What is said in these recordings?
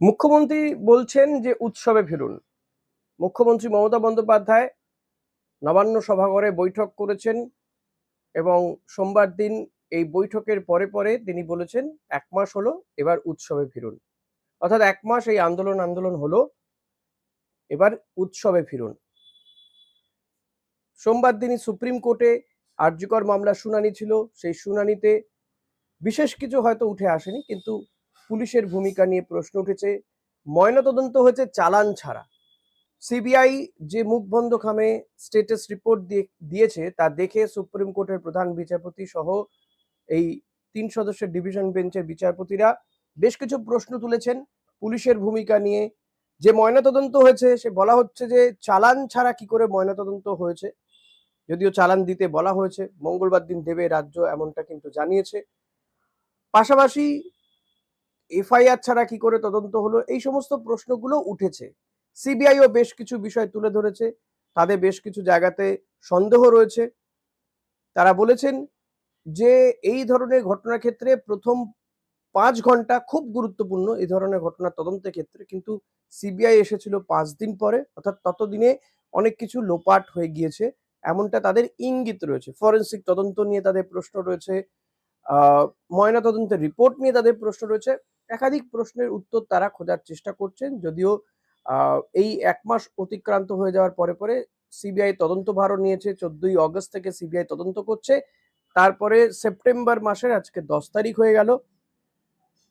মুখ্যমন্ত্রী বলছেন যে উৎসবে ফিরুন। মুখ্যমন্ত্রী মমতা বন্দ্যোপাধ্যায় নবান্ন সভাঘরে বৈঠক করেছেন এবং সোমবার দিন এই বৈঠকের পরে পরে তিনি বলেছেন, এক মাস হলো, এবার উৎসবে ফিরুন। অর্থাৎ এক মাস এই আন্দোলন আন্দোলন হলো, এবার উৎসবে ফিরুন। সোমবার দিনই সুপ্রিম কোর্টে আর্যকর মামলা শুনানি ছিল। সেই শুনানিতে বিশেষ কিছু হয়তো উঠে আসেনি, কিন্তু পুলিশের ভূমিকা নিয়ে প্রশ্ন উঠেছে, ময়নাতদন্ত হয়েছে চালান ছাড়া। সিবিআই যে মুখবন্ধ খামে স্টেটাস রিপোর্ট দিয়েছে তা দেখে সুপ্রিম কোর্টের প্রধান বিচারপতি সহ এই তিন সদস্যের ডিভিশন বেঞ্চের বিচারপতিরা বেশ কিছু প্রশ্ন তুলেছেন পুলিশের ভূমিকা নিয়ে। যে ময়নাতদন্ত হয়েছে, সে বলা হচ্ছে যে চালান ছাড়া কি করে ময়নাতদন্ত হয়েছে? যদিও চালান দিতে বলা হয়েছে, মঙ্গলবার দিন দেবে রাজ্য এমনটা কিন্তু জানিয়েছে। পাশাপাশি এফআইআর ছাড়া কি করে তদন্ত হলো? এই সমস্ত প্রশ্নগুলো উঠেছে। সিবিআইও বেশ কিছু বিষয় তুলে ধরেছে। তাদের বেশ কিছু জায়গাতে সন্দেহ রয়েছে। তারা বলেছেন যে, এই ধরনের ঘটনার ক্ষেত্রে প্রথম পাঁচ ঘণ্টা খুব গুরুত্বপূর্ণ এই ধরনের ঘটনার তদন্তের ক্ষেত্রে। কিন্তু সিবিআই এসেছিল পাঁচ দিন পরে, অর্থাৎ ততদিনে অনেক কিছু লোপাট হয়ে গিয়েছে। এমনটা তাদের ইঙ্গিত রয়েছে। ফরেন্সিক তদন্ত নিয়ে তাদের প্রশ্ন রয়েছে। ময়না তদন্তের রিপোর্ট নিয়ে তাদের প্রশ্ন রয়েছে। একাধিক প্রশ্নের উত্তর তারা খোঁজার চেষ্টা করছেন। যদিও এই এক মাস অতিক্রান্ত হয়ে যাওয়ার পরে পরে সিবিআই তদন্ত তদন্তভারও নিয়েছে। চোদ্দই অগস্ট থেকে সিবিআই তদন্ত করছে। তারপরে সেপ্টেম্বর মাসের, আজকে দশ তারিখ হয়ে গেল।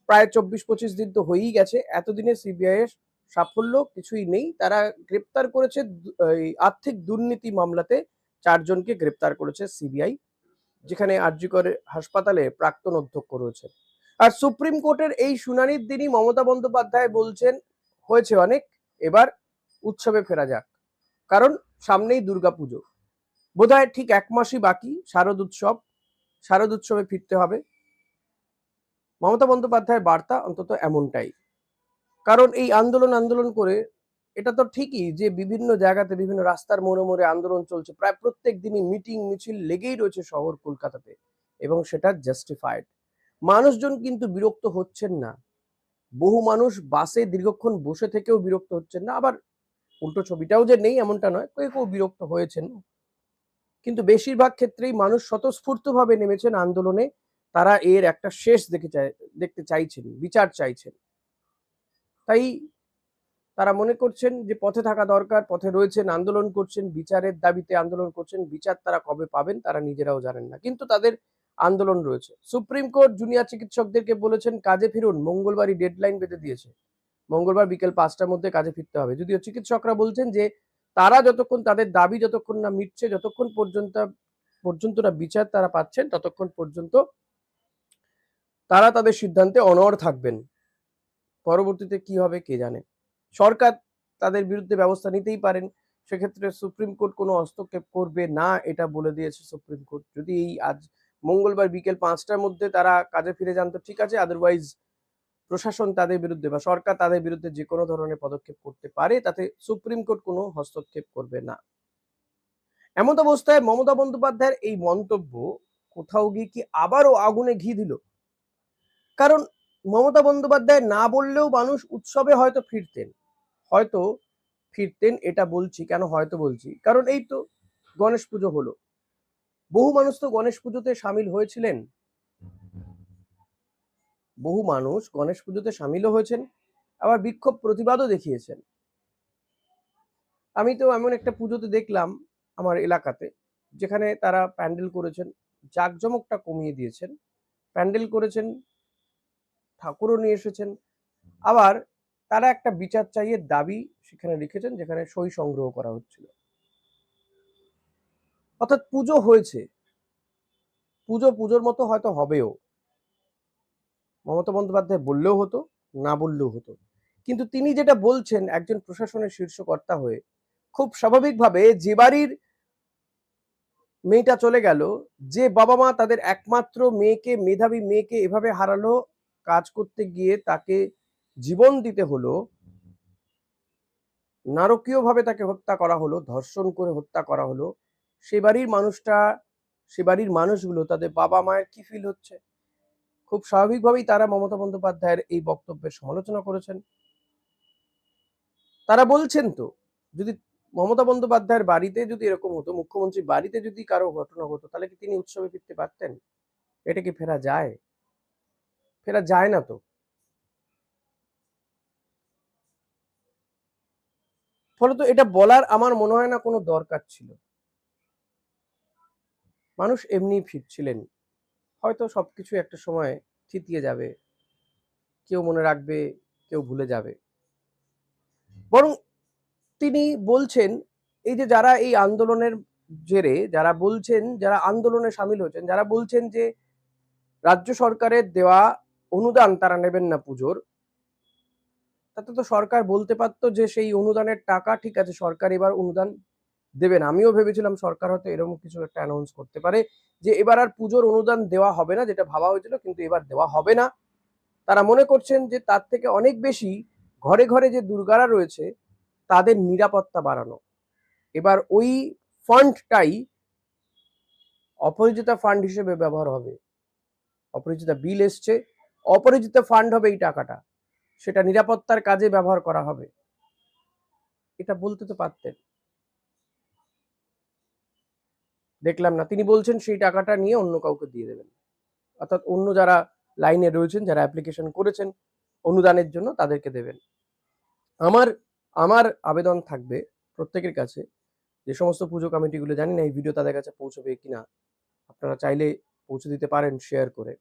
প্রায় চব্বিশ পঁচিশ দিন তো হয়েই গেছে। এতদিনে সিবিআই এর সাফল্য কিছুই নেই। তারা গ্রেপ্তার করেছে আর্থিক দুর্নীতি মামলাতে চারজনকে গ্রেপ্তার করেছে সিবিআই, যেখানে আরজিকর হাসপাতালে প্রাক্তন অধ্যক্ষ রয়েছে আর সুপ্রিম কোর্টের এই শুনানির দিনই মমতা বন্দ্যোপাধ্যায় বলছেন, হয়েছে অনেক, এবার উৎসবে ফেরা যাক। কারণ সামনেই দুর্গা দুর্গাপুজো। বোধহয় ঠিক এক মাসই বাকি, শারদ উৎসব। শারদ উৎসবে ফিরতে হবে। মমতা বন্দ্যোপাধ্যায়ের বার্তা অন্তত এমনটাই। কারণ এই আন্দোলন আন্দোলন করে এটা তো ঠিকই যে বিভিন্ন জায়গাতে, বিভিন্ন রাস্তার মোড়ে মোড়ে আন্দোলন চলছে। প্রায় প্রত্যেক দিনই মিটিং, মিছিল লেগেই রয়েছে শহর কলকাতাতে। এবং সেটা জাস্টিফাইড মানুষজন কিন্তু বিরক্ত হচ্ছেন না। বহু মানুষ বাসে দীর্ঘক্ষণ বসে থেকেও বিরক্ত হচ্ছেন না, আবার উল্টো ছবিটাও যে নেই এমনটা নয়, কেউ কেউ বিরক্ত হয়েছেন। কিন্তু বেশিরভাগ ক্ষেত্রেই মানুষ স্বতঃস্ফূর্তভাবে নেমেছেন আন্দোলনে, তারা এর একটা শেষ দেখে চাই, দেখতে চাইছেন, বিচার চাইছেন। তাই তারা মনে করছেন যে পথে থাকা দরকার, পথে রয়েছেন, আন্দোলন করছেন, বিচারের দাবিতে আন্দোলন করছেন, বিচার তারা কবে পাবেন তারা নিজেরাও জানেন না। কিন্তু তাদের আন্দোলন রয়েছে। সুপ্রিম কোর্ট জুনিয়র চিকিৎসকদেরকে বলেছেন, কাজে ফিরুন, মঙ্গলবারই ডেডলাইন বেঁধে দিয়েছে। মঙ্গলবার বিকেল পাঁচটার মধ্যে কাজে ফিরতে হবে। যদিও চিকিৎসকরা বলছেন যে, তারা যতক্ষণ তাদের দাবি যতক্ষণ না মিটছে, যতক্ষণ পর্যন্ত পর্যন্ত না বিচার তারা পাচ্ছেন, ততক্ষণ পর্যন্ত তারা তাদের সিদ্ধান্তে অনড় থাকবেন। পরবর্তীতে কি হবে কে জানে? সরকার তাদের বিরুদ্ধে ব্যবস্থা নিতেই পারেন। সেক্ষেত্রে সুপ্রিম কোর্ট কোনো হস্তক্ষেপ করবে না, এটা বলে দিয়েছে সুপ্রিম কোর্ট। যদি এই আজ মঙ্গলবার বিকেল পাঁচটার মধ্যে তারা কাজে ফিরে যান, তো ঠিক আছে আদারওয়াইজ প্রশাসন তাদের বিরুদ্ধে বা সরকার তাদের বিরুদ্ধে যে কোনো ধরনের পদক্ষেপ করতে পারে, তাতে সুপ্রিম কোর্ট কোনো হস্তক্ষেপ করবে না। এমন অবস্থায় মমতা বন্দ্যোপাধ্যায়ের এই মন্তব্য কোথাও গিয়ে কি আবারও আগুনে ঘি দিল? কারণ মমতা বন্দ্যোপাধ্যায় না বললেও মানুষ উৎসবে হয়তো ফিরতেন। হয়তো ফিরতেন, এটা বলছি, কেন হয়তো বলছি? কারণ এই তো গণেশ পুজো হলো। বহু মানুষ তো গণেশ পুজোতে সামিল হয়েছিলেন। বহু মানুষ গণেশ পুজোতে সামিলও হয়েছেন, আবার বিক্ষোভ প্রতিবাদও দেখিয়েছেন। আমি তো এমন একটা পুজোতে দেখলাম আমার এলাকাতে, যেখানে তারা প্যান্ডেল করেছেন, জাঁকজমকটা কমিয়ে দিয়েছেন, প্যান্ডেল করেছেন, ঠাকুরও নিয়ে এসেছেন, আবার তারা একটা বিচার চাইয়ে দাবি সেখানে লিখেছেন যেখানে সই সংগ্রহ করা হচ্ছিল। অর্থাৎ পুজো হয়েছে। পুজো পুজোর মতো হয়তো হবেও। মমতা বন্দ্যোপাধ্যায় বললেও হতো, না বললেও হতো। কিন্তু তিনি যেটা বলছেন, একজন প্রশাসনের শীর্ষকর্তা হয়ে, খুব স্বাভাবিকভাবে যে বাড়ির মেয়েটা চলে গেল, যে বাবা মা তাদের একমাত্র মেয়েকে, মেধাবী মেয়েকে এভাবে হারালো, কাজ করতে গিয়ে তাকে জীবন দিতে হলো, নারকীয়ভাবে তাকে হত্যা করা হলো, ধর্ষণ করে হত্যা করা হলো সে বাড়ির মানুষটা, সে বাড়ির মানুষগুলো, তাদের বাবা মায়ের কি ফিল হচ্ছে? খুব স্বাভাবিকভাবেই তারা মমতা বন্দ্যোপাধ্যায়ের এই বক্তব্যের সমালোচনা করেছেন। তারা বলছেন তো, যদি মমতা বন্দ্যোপাধ্যায়ের বাড়িতে যদি এরকম হতো, মুখ্যমন্ত্রীর বাড়িতে যদি কারও ঘটনা হতো, তাহলে কি তিনি উৎসবে ফিরতে পারতেন? এটা কি ফেরা যায়? ফেরা যায় না তো। ফলত এটা বলার আমার মনে হয় না কোনো দরকার ছিল। মানুষ এমনি ফিরছিলেন। হয়তো সবকিছু একটা সময় থিতিয়ে যাবে। কেউ মনে রাখবে, কেউ ভুলে যাবে। বরং তিনি বলছেন, এই যে যারা এই আন্দোলনের জেরে, যারা বলছেন, যারা আন্দোলনে সামিল হয়েছেন, যারা বলছেন যে রাজ্য সরকারের দেওয়া অনুদান তারা নেবেন না পুজোর, তাতে তো সরকার বলতে পারতো যে সেই অনুদানের টাকা ঠিক আছে, সরকার এবার অনুদান দেবেন। আমিও ভেবেছিলাম সরকার হয়তো এরকম কিছু একটা অ্যানাউন্স করতে পারে যে এবার আর পুজোর অনুদান দেওয়া হবে না, যেটা ভাবা হয়েছিল, কিন্তু এবার দেওয়া হবে না। তারা মনে করছেন যে তার থেকে অনেক বেশি ঘরে ঘরে যে দুর্গারা রয়েছে, তাদের নিরাপত্তা বাড়ানো। এবার ওই ফান্ডটাই অপরাজিতা ফান্ড হিসেবে ব্যবহার হবে। অপরাজিতা বিল এসছে অপরাজিতা ফান্ড হবে এই টাকাটা। সেটা নিরাপত্তার কাজে ব্যবহার করা হবে। এটা বলতে তো পারতেন। দেখলাম না। তিনি বলছেন সেই টাকাটা নিয়ে অন্য কাউকে দিয়ে দেবেন। অর্থাৎ অন্য যারা লাইনে রয়েছেন, যারা অ্যাপ্লিকেশন করেছেন, অনুদানের জন্য তাদেরকে দেবেন। আমার আমার আবেদন থাকবে প্রত্যেকের কাছে। যে সমস্ত পুজো কমিটিগুলো জানি না এই ভিডিও তাদের কাছে পৌঁছবে কিনা। আপনারা চাইলে পৌঁছে দিতে পারেন শেয়ার করে।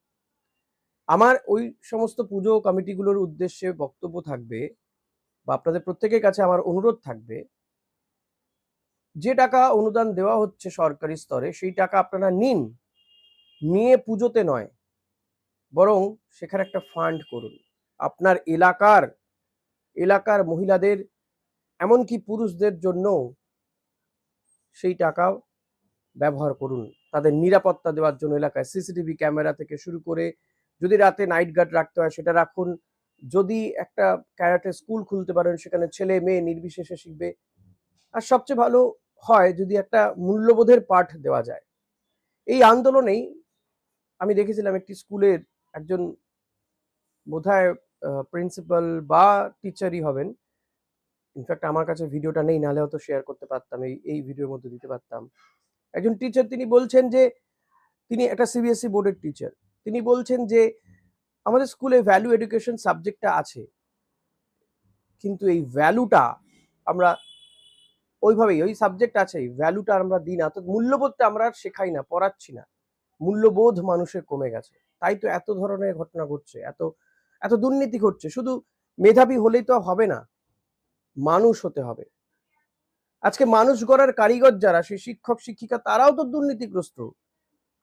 আমার ওই সমস্ত পুজো কমিটিগুলোর উদ্দেশ্যে বক্তব্য থাকবে বা আপনাদের প্রত্যেকের কাছে আমার অনুরোধ থাকবে যে টাকা অনুদান দেওয়া হচ্ছে সরকারি স্তরে, সেই টাকা আপনারা নিন। নিয়ে পুজোতে নয়, বরং সেখানে একটা ফান্ড করুন। আপনার এলাকার এলাকার মহিলাদের, এমনকি পুরুষদের জন্য সেই টাকা ব্যবহার করুন। তাদের নিরাপত্তা দেওয়ার জন্য এলাকায় সিসিটিভি ক্যামেরা থেকে শুরু করে, যদি রাতে নাইট গার্ড রাখতে হয় সেটা রাখুন। যদি একটা ক্যারাটে স্কুল খুলতে পারেন, সেখানে ছেলে মেয়ে নির্বিশেষে শিখবে। আর সবচেয়ে ভালো হয় যদি একটা মূল্যবোধের পাঠ দেওয়া যায়। এই আন্দোলনেই আমি দেখেছিলাম একটি স্কুলের একজন বোধহয় প্রিন্সিপাল বা টিচারই হবেন। ইনফ্যাক্ট আমার কাছে ভিডিওটা নেই, নাহলে হয়তো শেয়ার করতে পারতাম, এই এই ভিডিওর মধ্যে দিতে পারতাম। একজন টিচার তিনি বলছেন যে, তিনি একটা সিবিএসই বোর্ডের টিচার তিনি বলছেন যে, আমাদের স্কুলে ভ্যালু এডুকেশন সাবজেক্টটা আছে, কিন্তু এই ভ্যালুটা আমরা ওইভাবেই, ওই সাবজেক্ট আছে ভ্যালুটা আমরা দিই না, অর্থাৎ মূল্যবোধটা আমরা আর শেখাই না, পড়াচ্ছি না। মূল্যবোধ মানুষের কমে গেছে। তাই তো এত ধরনের ঘটনা ঘটছে, এত এত দুর্নীতি ঘটছে। শুধু মেধাবী হলেই তো হবে না, মানুষ হতে হবে। আজকে মানুষ গড়ার কারিগর যারা, সেই শিক্ষক, শিক্ষিকা, তারাও তো দুর্নীতিগ্রস্ত।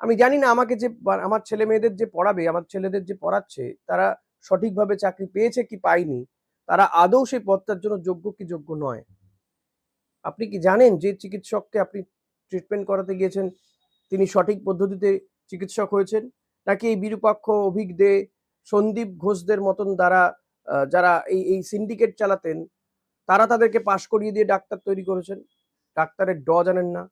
আমি জানি না আমাকে যে আমার ছেলে মেয়েদের যে পড়াবে, আমার ছেলেদের যে পড়াচ্ছে, তারা সঠিকভাবে চাকরি পেয়েছে কি পায়নি? তারা আদৌ সেই পদটার জন্য যোগ্য কি যোগ্য নয়। আপনি কি জানেন যে চিকিৎসককে আপনি ট্রিটমেন্ট করাতে গিয়েছেন? তিনি সঠিক পদ্ধতিতে চিকিৎসক হয়েছেন? নাকি এই বিরূপাক্ষ অভিক দে, সন্দীপ ঘোষদের মতন দ্বারা যারা এই এই সিন্ডিকেট চালাতেন, তারা তাদেরকে পাশ করিয়ে দিয়ে ডাক্তার তৈরি করেছেন? ডাক্তারের ড জানেন না।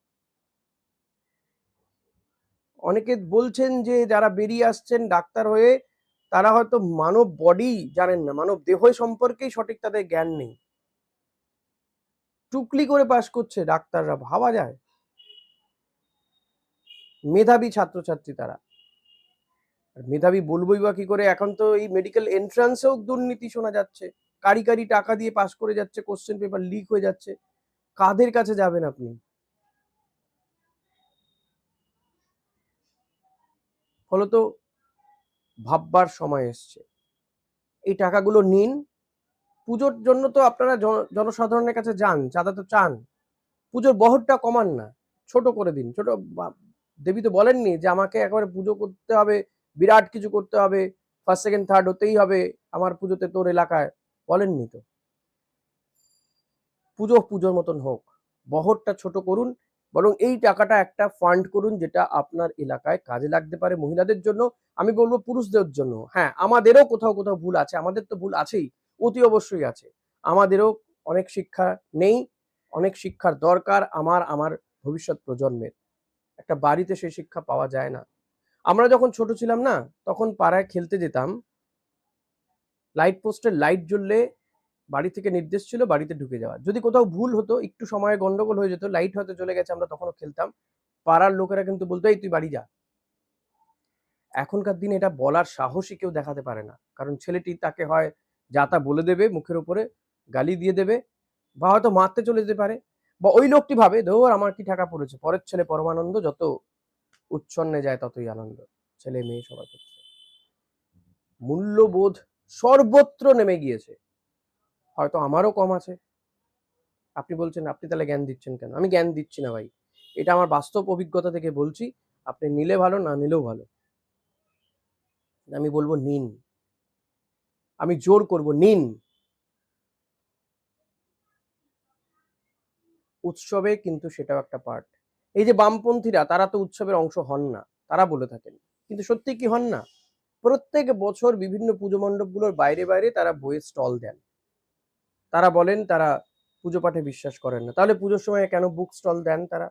অনেকে বলছেন যে যারা বেরিয়ে আসছেন ডাক্তার হয়ে, তারা হয়তো মানব বডি জানেন না। মানব দেহ সম্পর্কেই সঠিক তাদের জ্ঞান নেই। টুকলি করে পাশ করছে ডাক্তাররা, ভাবা যায়। মেধাবী ছাত্রছাত্রী তারা। মেধাবী বলবই বা কি করে? এখন তো এই মেডিকেল এন্ট্রান্সেও দুর্নীতি শোনা যাচ্ছে। কারি কারি টাকা দিয়ে পাশ করে যাচ্ছে কোশ্চেন পেপার লিক হয়ে যাচ্ছে। কাদের কাছে যাবেন আপনি? ফলত ভাববার সময় এসছে। এই টাকাগুলো নিন পুজোর জন্য তো আপনারা জনসাধারণের কাছে যান চাঁদা তো চান। পুজোর বহরটা কমান না, ছোট করে দিন। ছোট দেবী তো বলেননি যে আমাকে একবারে পুজো করতে হবে, বিরাট কিছু করতে হবে ফার্স্ট সেকেন্ড থার্ড হতেই হবে আমার পুজোতে তোর এলাকায়। বলেননি তো। পুজো পুজোর মতন হোক, বহরটা ছোট করুন, বরং এই টাকাটা একটা ফান্ড করুন যেটা আপনার এলাকায় কাজে লাগতে পারে মহিলাদের জন্য, আমি বলব পুরুষদের জন্য। হ্যাঁ আমাদেরও কোথাও কোথাও ভুল আছে, আমাদের তো ভুল আছেই। অতি অবশ্যই আছে। আমাদেরও অনেক শিক্ষা নেই, অনেক শিক্ষার দরকার আমার আমার ভবিষ্যৎ প্রজন্মের। একটা বাড়িতে সেই শিক্ষা পাওয়া যায় না। আমরা যখন ছোট ছিলাম না, তখন পাড়ায় খেলতে যেতাম। লাইট পোস্টের লাইট জ্বললে বাড়ি থেকে নির্দেশ ছিল বাড়িতে ঢুকে যাওয়া যদি কোথাও ভুল হতো, একটু সময় গন্ডগোল হয়ে যেত, লাইট হয়তো চলে গেছে, আমরা তখনও খেলতাম। পাড়ার লোকেরা কিন্তু বলতো, এই তুই বাড়ি যা। এখনকার দিনে এটা বলার সাহসই কেউ দেখাতে পারে না। কারণ ছেলেটি তাকে হয় যা তা বলে দেবে, মুখের উপরে গালি দিয়ে দেবে বা হয়তো মারতে চলে যেতে পারে বা ওই লোকটি ভাবে, ধর, আমার কি টাকা পড়েছে? পরের ছেলে পরমানন্দ যত উচ্ছন্নে যায় ততই আনন্দ। ছেলে মেয়ে সবার ক্ষেত্রে। মূল্যবোধ সর্বত্র নেমে গিয়েছে। হয়তো আমারও কম আছে। আপনি বলছেন, আপনি তাহলে জ্ঞান দিচ্ছেন কেন? আমি জ্ঞান দিচ্ছি না ভাই। এটা আমার বাস্তব অভিজ্ঞতা থেকে বলছি। আপনি নিলে ভালো, না নিলেও ভালো। আমি বলব, নিন। আমি জোর করব, নিন। উৎসবে কিন্তু সেটাও একটা পার্ট এই যে বামপন্থীরা, তারা তো উৎসবের অংশ হন না, তারা বলে থাকেন। কিন্তু সত্যি কি হন না? প্রত্যেক বছর বিভিন্ন পুজো মণ্ডপগুলোর বাইরে বাইরে তারা বইয়ের স্টল দেন। তারা বলেন, তারা পুজো পাঠে বিশ্বাস করেন না। তাহলে পুজোর সময় কেন বুক স্টল দেন তারা?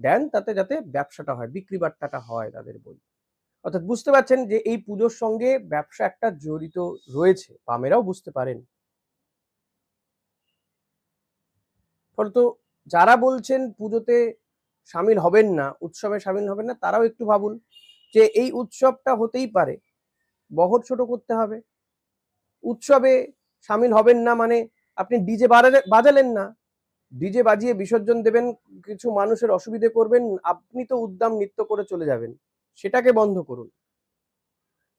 দেন তাতে যাতে ব্যবসাটা হয়, বিক্রি বাট্টাটা হয় তাদের বই। অর্থাৎ বুঝতে পারছেন যে এই পুজোর সঙ্গে ব্যবসা একটা জড়িত রয়েছে বামেরাও বুঝতে পারেন। ফলত যারা বলছেন পুজোতে সামিল হবেন না, উৎসবে সামিল হবেন না, তারাও একটু ভাবুন যে এই উৎসবটা হতেই পারে। বহর ছোট করতে হবে। উৎসবে সামিল হবেন না মানে আপনি ডিজে বাজালেন না। ডিজে বাজিয়ে বিসর্জন দেবেন, কিছু মানুষের অসুবিধে করবেন, আপনি তো উদ্দাম নৃত্য করে চলে যাবেন। সেটাকে বন্ধ করুন।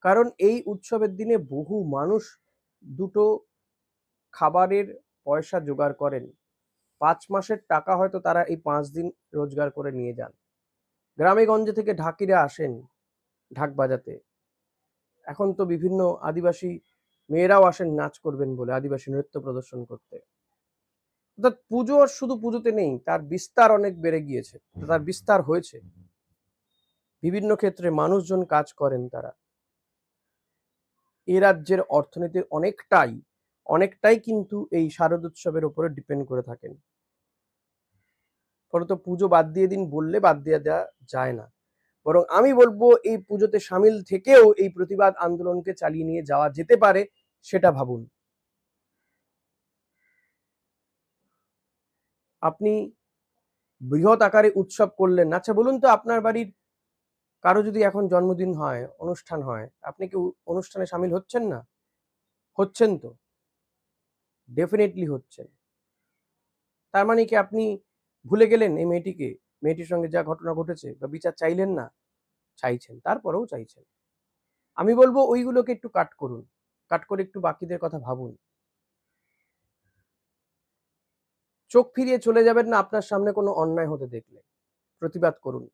কারণ এই উৎসবের দিনে বহু মানুষ দুটো খাবারের পয়সা জোগাড় করেন। পাঁচ মাসের টাকা হয়তো তারা এই পাঁচ দিন রোজগার করে নিয়ে যান। গ্রামে গঞ্জে থেকে ঢাকিরা আসেন ঢাক বাজাতে। এখন তো বিভিন্ন আদিবাসী মেয়েরাও আসেন নাচ করবেন বলে আদিবাসী নৃত্য প্রদর্শন করতে। অর্থাৎ পুজো আর শুধু পুজোতে নেই, তার বিস্তার অনেক বেড়ে গিয়েছে। তার বিস্তার হয়েছে। বিভিন্ন ক্ষেত্রে মানুষজন কাজ করেন তারা। এ রাজ্যের অর্থনীতির অনেকটাই অনেকটাই কিন্তু এই শারদ উৎসবের উপরে ডিপেন্ড করে থাকেন। ফলত পুজো বাদ দিয়ে দিন বললে বাদ দিয়ে দেওয়া যায় না। বরং আমি বলব এই পুজোতে সামিল থেকেও এই প্রতিবাদ আন্দোলনকে চালিয়ে নিয়ে যাওয়া যেতে পারে, সেটা ভাবুন। আপনি বৃহৎ আকারে উৎসব করলেন। আচ্ছা বলুন তো আপনার বাড়ির কারও যদি এখন জন্মদিন হয়, অনুষ্ঠান হয়, আপনি কি অনুষ্ঠানে সামিল হচ্ছেন না? হচ্ছেন তো। ডেফিনেটলি হচ্ছেন। তার মানে কি আপনি ভুলে গেলেন এই মেয়েটিকে? মেয়েটির সঙ্গে যা ঘটনা ঘটেছে বা বিচার চাইলেন না? চাইছেন, তারপরেও চাইছেন। আমি বলব ওইগুলোকে একটু কাট করুন। কাট করে একটু বাকিদের কথা ভাবুন। চোখ ফিরিয়ে চলে যাবেন না আপনার সামনে কোনো অন্যায় হতে দেখলে। প্রতিবাদ করুন।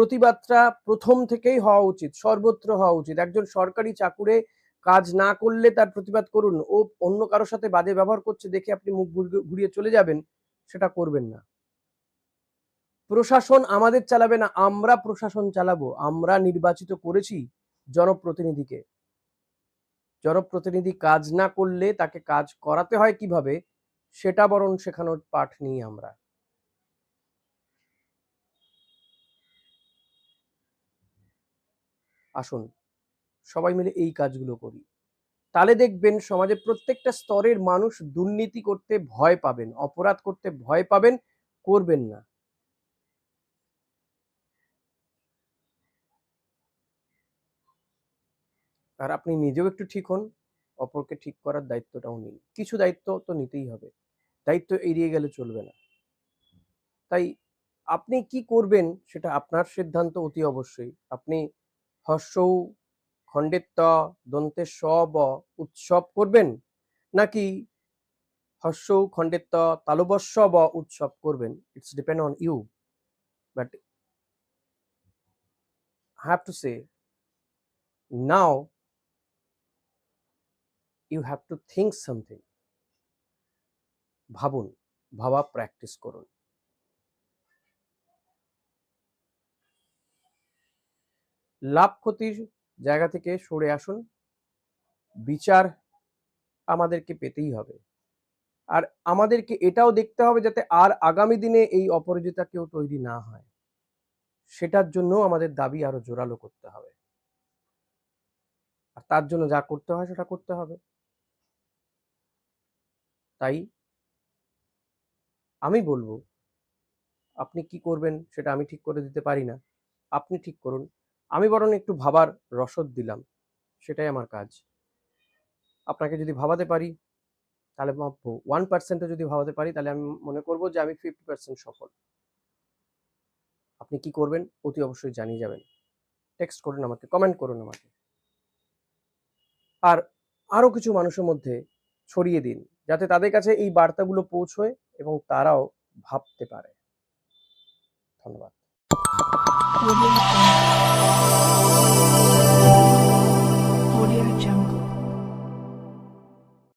প্রতিবাদটা প্রথম থেকেই হওয়া উচিত, সর্বত্র হওয়া উচিত। একজন সরকারি চাকুরে কাজ না করলে তার প্রতিবাদ করুন, ও অন্য কারোর সাথে বাজে ব্যবহার করছে দেখে আপনি মুখ ঘুরিয়ে- চলে যাবেন, সেটা করবেন না। প্রশাসন আমাদের চালাবে না, আমরা প্রশাসন চালাবো, আমরা নির্বাচিত করেছি জনপ্রতিনিধিকে। জনপ্রতিনিধি কাজ না করলে তাকে কাজ করাতে হয় কীভাবে, সেটা বরং শেখানোর পাঠ নিই আমরা। আসুন, সবাই মিলে এই কাজগুলো করি। তাহলে দেখবেন সমাজের প্রত্যেকটা স্তরের মানুষ দুর্নীতি করতে ভয় পাবেন, অপরাধ করতে ভয় পাবেন, করবেন না। আর আপনি নিজেও একটু ঠিক হন, অপরকে ঠিক করার দায়িত্বটাও নিন। কিছু দায়িত্ব তো নিতেই হবে, দায়িত্ব এড়িয়ে গেলে চলবে না। তাই আপনি কি করবেন সেটা আপনার সিদ্ধান্ত অতি অবশ্যই। আপনি হর্ষৌ খণ্ডের ত দন্তের স ব উৎসব করবেন? নাকি হর্ষৌ খণ্ডের ত তালবস্য ব উৎসব করবেন? It's depend on you but have to say now you have to think something ভাবুন, ভাবা প্র্যাকটিস করুন। লাভ ক্ষতির জায়গা থেকে সরে আসুন। বিচার আমাদেরকে পেতেই হবে। আর আমাদেরকে এটাও দেখতে হবে যাতে আর আগামী দিনে এই অপরাজিতা কেউ তৈরি না হয়। সেটার জন্য আমাদের দাবি আরও জোরালো করতে হবে। আর তার জন্য যা করতে হয় সেটা করতে হবে। তাই আমি বলব, আপনি কি করবেন সেটা আমি ঠিক করে দিতে পারি না। আপনি ঠিক করুন। আমি বরং একটু ভাবার রসদ দিলাম। সেটাই আমার কাজ। আপনাকে যদি ভাবাতে পারি, তাহলে ওয়ান পার্সেন্টও যদি ভাবাতে পারি, তাহলে আমি মনে করব যে আমি ফিফটি পার্সেন্ট সফল। আপনি কি করবেন, অতি অবশ্যই জানিয়ে যাবেন। টেক্সট করুন আমাকে কমেন্ট করুন আমাকে। আর আরও কিছু মানুষের মধ্যে ছড়িয়ে দিন, যাতে তাদের কাছে এই বার্তাগুলো পৌঁছয় এবং তারাও ভাবতে পারে। ধন্যবাদ.